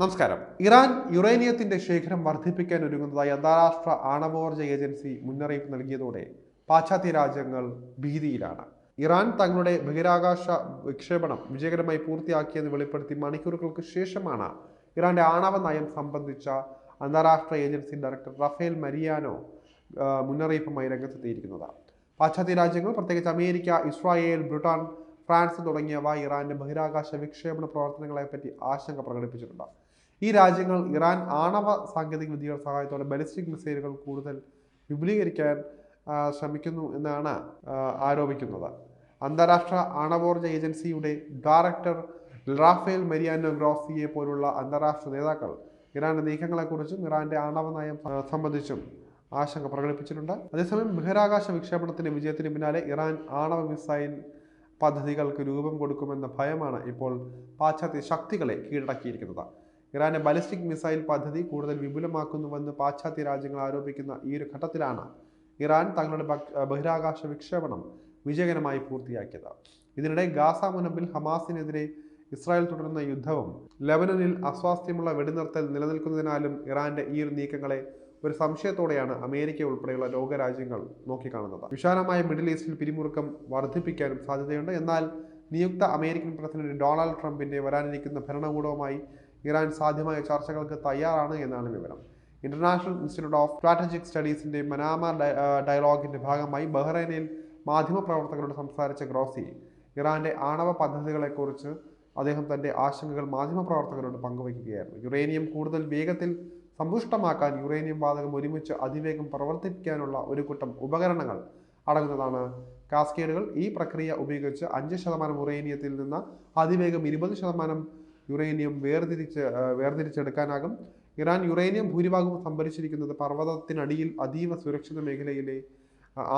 നമസ്കാരം. ഇറാൻ യുറേനിയത്തിന്റെ ശേഖരം വർദ്ധിപ്പിക്കാൻ ഒരുങ്ങുന്നതായി അന്താരാഷ്ട്ര ആണവോർജ ഏജൻസി മുന്നറിയിപ്പ് നൽകിയതോടെ പാശ്ചാത്യ രാജ്യങ്ങൾ ഭീതിയിലാണ്. ഇറാൻ തങ്ങളുടെ ബഹിരാകാശ വിക്ഷേപണം വിജയകരമായി പൂർത്തിയാക്കിയെന്ന് വെളിപ്പെടുത്തി മണിക്കൂറുകൾക്ക് ശേഷമാണ് ഇറാന്റെ ആണവ നയം സംബന്ധിച്ച അന്താരാഷ്ട്ര ഏജൻസി ഡയറക്ടർ റഫേൽ മരിയാനോ മുന്നറിയിപ്പുമായി രംഗത്തെത്തിയിരിക്കുന്നത്. പാശ്ചാത്യ രാജ്യങ്ങൾ പ്രത്യേകിച്ച് അമേരിക്ക ഇസ്രായേൽ ബ്രിട്ടൻ ഫ്രാൻസ് തുടങ്ങിയവ ഇറാന്റെ ബഹിരാകാശ വിക്ഷേപണ പ്രവർത്തനങ്ങളെ പറ്റി ആശങ്ക പ്രകടിപ്പിച്ചിട്ടുണ്ട്. ഈ രാജ്യങ്ങൾ ഇറാൻ ആണവ സാങ്കേതിക വിദ്യയുടെ സഹായത്തോടെ ബലിസ്റ്റിക് മിസൈലുകൾ കൂടുതൽ വിപുലീകരിക്കാൻ ശ്രമിക്കുന്നു എന്നാണ് ആരോപിക്കുന്നത്. അന്താരാഷ്ട്ര ആണവോർജ ഏജൻസിയുടെ ഡയറക്ടർ റാഫേൽ മരിയാനോ ഗ്രോസിയെ പോലുള്ള അന്താരാഷ്ട്ര നേതാക്കൾ ഇറാന്റെ നീക്കങ്ങളെക്കുറിച്ചും ഇറാന്റെ ആണവ നയം സംബന്ധിച്ചും ആശങ്ക പ്രകടിപ്പിച്ചിട്ടുണ്ട്. അതേസമയം ബഹിരാകാശ വിക്ഷേപണത്തിന്റെ വിജയത്തിന് പിന്നാലെ ഇറാൻ ആണവ മിസൈൽ പദ്ധതികൾക്ക് രൂപം കൊടുക്കുമെന്ന ഭയമാണ് ഇപ്പോൾ പാശ്ചാത്യ ശക്തികളെ കീഴടക്കിയിരിക്കുന്നത്. ഇറാനെ ബാലിസ്റ്റിക് മിസൈൽ പദ്ധതി കൂടുതൽ വിപുലമാക്കുന്നുവെന്ന് പാശ്ചാത്യ രാജ്യങ്ങൾ ആരോപിക്കുന്ന ഈ ഒരു ഘട്ടത്തിലാണ് ഇറാൻ തങ്ങളുടെ ബഹിരാകാശ വിക്ഷേപണം വിജയകരമായി പൂർത്തിയാക്കിയത്. ഇതിനിടെ ഗാസ മുനമ്പിൽ ഹമാസിനെതിരെ ഇസ്രായേൽ തുടരുന്ന യുദ്ധവും ലെബനനിൽ അസ്വാസ്ഥ്യമുള്ള വെടിനിർത്തൽ നിലനിൽക്കുന്നതിനാലും ഇറാന്റെ ഈ നീക്കങ്ങളെ ഒരു സംശയത്തോടെയാണ് അമേരിക്ക ഉൾപ്പെടെയുള്ള ലോകരാജ്യങ്ങൾ നോക്കിക്കാണുന്നത്. വിശാലമായ മിഡിൽ ഈസ്റ്റിൽ പിരിമുറുക്കം വർദ്ധിപ്പിക്കാനും സാധ്യതയുണ്ട്. എന്നാൽ നിയുക്ത അമേരിക്കൻ പ്രസിഡന്റ് ഡൊണാൾഡ് ട്രംപിന്റെ വരാനിരിക്കുന്ന ഭരണകൂടവുമായി ഇറാൻ സാധ്യമായ ചർച്ചകൾക്ക് തയ്യാറാണ് എന്നാണ് വിവരം. ഇന്റർനാഷണൽ ഇൻസ്റ്റിറ്റ്യൂട്ട് ഓഫ് സ്ട്രാറ്റജിക് സ്റ്റഡീസിന്റെ മനാമ ഡയലോഗിന്റെ ഭാഗമായി ബഹ്റൈനിൽ മാധ്യമപ്രവർത്തകരോട് സംസാരിച്ച ഗ്രോസി ഇറാന്റെ ആണവ പദ്ധതികളെക്കുറിച്ച് അദ്ദേഹം തന്റെ ആശങ്കകൾ മാധ്യമപ്രവർത്തകരോട് പങ്കുവയ്ക്കുകയായിരുന്നു. യുറേനിയം കൂടുതൽ വേഗത്തിൽ സമ്പുഷ്ടമാക്കാൻ യുറേനിയം വാതകം ഒരുമിച്ച് അതിവേഗം പ്രവർത്തിപ്പിക്കാനുള്ള ഒരു കൂട്ടം ഉപകരണങ്ങൾ അടങ്ങുന്നതാണ്. കാസ്കേഡുകൾ ഈ പ്രക്രിയ ഉപയോഗിച്ച് അഞ്ച് ശതമാനം യുറേനിയത്തിൽ നിന്ന് അതിവേഗം ഇരുപത് ശതമാനം യുറേനിയം വേർതിരിച്ച് വേർതിരിച്ചെടുക്കാനാകും. ഇറാൻ യുറേനിയം ഭൂരിഭാഗവും സംഭരിച്ചിരിക്കുന്നത് പർവതത്തിനടിയിൽ അതീവ സുരക്ഷിത മേഖലയിലെ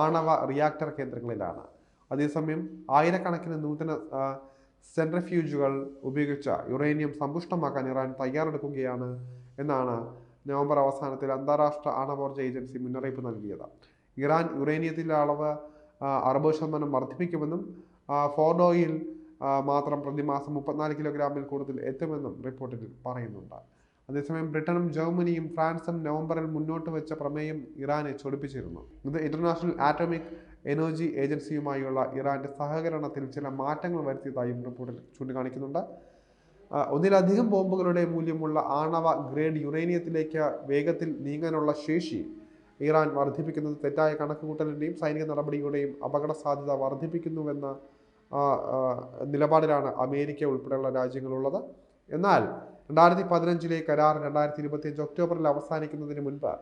ആണവ റിയാക്ടർ കേന്ദ്രങ്ങളിലാണ്. അതേസമയം ആയിരക്കണക്കിന് നൂതന സെൻട്രിഫ്യൂജുകൾ ഉപയോഗിച്ച് യുറേനിയം സമ്പുഷ്ടമാക്കാൻ ഇറാൻ തയ്യാറെടുക്കുകയാണ് എന്നാണ് നവംബർ അവസാനത്തിൽ അന്താരാഷ്ട്ര ആണവോർജ ഏജൻസി മുന്നറിയിപ്പ് നൽകിയത്. ഇറാൻ യുറേനിയത്തിന്റെ അളവ് അറുപത് ശതമാനം വർദ്ധിപ്പിക്കുമെന്നും ഫോർഡോയിൽ മാത്രം പ്രതിമാസം മുപ്പത്തിനാല് കിലോഗ്രാമിൽ കൂടുതൽ എത്തുമെന്നും റിപ്പോർട്ടിൽ പറയുന്നുണ്ട്. അതേസമയം ബ്രിട്ടനും ജർമ്മനിയും ഫ്രാൻസും നവംബറിൽ മുന്നോട്ട് വെച്ച പ്രമേയം ഇറാനെ ചൊടിപ്പിച്ചിരുന്നു. ഇത് ഇന്റർനാഷണൽ ആറ്റോമിക് എനർജി ഏജൻസിയുമായുള്ള ഇറാന്റെ സഹകരണത്തിൽ ചില മാറ്റങ്ങൾ വരുത്തിയതായും റിപ്പോർട്ടിൽ ചൂണ്ടിക്കാണിക്കുന്നുണ്ട്. ഒന്നിലധികം ബോംബുകളുടെ മൂല്യമുള്ള ആണവ ഗ്രേഡ് യുറേനിയത്തിലേക്ക് വേഗത്തിൽ നീങ്ങാനുള്ള ശേഷി ഇറാൻ വർദ്ധിപ്പിക്കുന്നത് തെറ്റായ കണക്കുകൂട്ടലിന്റെയും സൈനിക നടപടിയുടെയും അപകട സാധ്യത വർദ്ധിപ്പിക്കുന്നുവെന്ന നിലപാടിലാണ് അമേരിക്ക ഉൾപ്പെടെയുള്ള രാജ്യങ്ങളുള്ളത്. എന്നാൽ രണ്ടായിരത്തി പതിനഞ്ചിലെ കരാർ രണ്ടായിരത്തി ഇരുപത്തിയഞ്ച് ഒക്ടോബറിൽ അവസാനിക്കുന്നതിന് മുൻപ്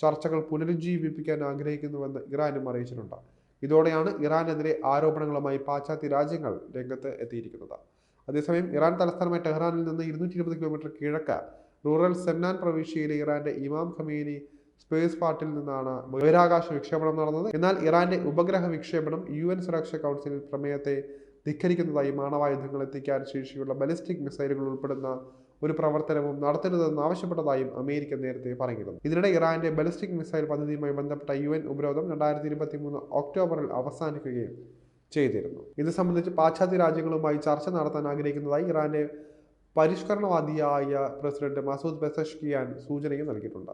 ചർച്ചകൾ പുനരുജ്ജീവിപ്പിക്കാൻ ആഗ്രഹിക്കുന്നുവെന്ന് ഇറാനും അറിയിച്ചിട്ടുണ്ട്. ഇതോടെയാണ് ഇറാനെതിരെ ആരോപണങ്ങളുമായി പാശ്ചാത്യ രാജ്യങ്ങൾ രംഗത്ത് എത്തിയിരിക്കുന്നത്. അതേസമയം ഇറാൻ തലസ്ഥാനമായ ടെഹ്റാനിൽ നിന്ന് ഇരുന്നൂറ്റി ഇരുപത് കിലോമീറ്റർ കിഴക്ക റൂറൽ സെന്നാൻ പ്രവിശ്യയിലെ ഇറാന്റെ ഇമാം ഖമേനി സ്പേസ് പാർട്ടിൽ നിന്നാണ് ബഹിരാകാശ വിക്ഷേപണം നടന്നത്. എന്നാൽ ഇറാന്റെ ഉപഗ്രഹ വിക്ഷേപണം യു എൻ സുരക്ഷാ കൗൺസിലിൽ പ്രമേയത്തെ ധിക്കരിക്കുന്നതായി മാണവായുധങ്ങൾ എത്തിക്കാൻ ശേഷിയുള്ള ബലിസ്റ്റിക് മിസൈലുകൾ ഉൾപ്പെടുന്ന ഒരു പ്രവർത്തനവും നടത്തരുതെന്ന് ആവശ്യപ്പെട്ടതായും അമേരിക്ക നേരത്തെ പറഞ്ഞിരുന്നു. ഇതിനിടെ ഇറാന്റെ ബലിസ്റ്റിക് മിസൈൽ പദ്ധതിയുമായി ബന്ധപ്പെട്ട യു എൻ ഉപരോധം രണ്ടായിരത്തി ഇരുപത്തി മൂന്ന് ഒക്ടോബറിൽ അവസാനിക്കുകയും ചെയ്തിരുന്നു. ഇത് സംബന്ധിച്ച് പാശ്ചാത്യ രാജ്യങ്ങളുമായി ചർച്ച നടത്താൻ ആഗ്രഹിക്കുന്നതായി ഇറാന്റെ പരിഷ്കരണവാദിയായ പ്രസിഡന്റ് മസൂദ് പെസഷ്കിയാൻ സൂചനയും നൽകിയിട്ടുണ്ട്.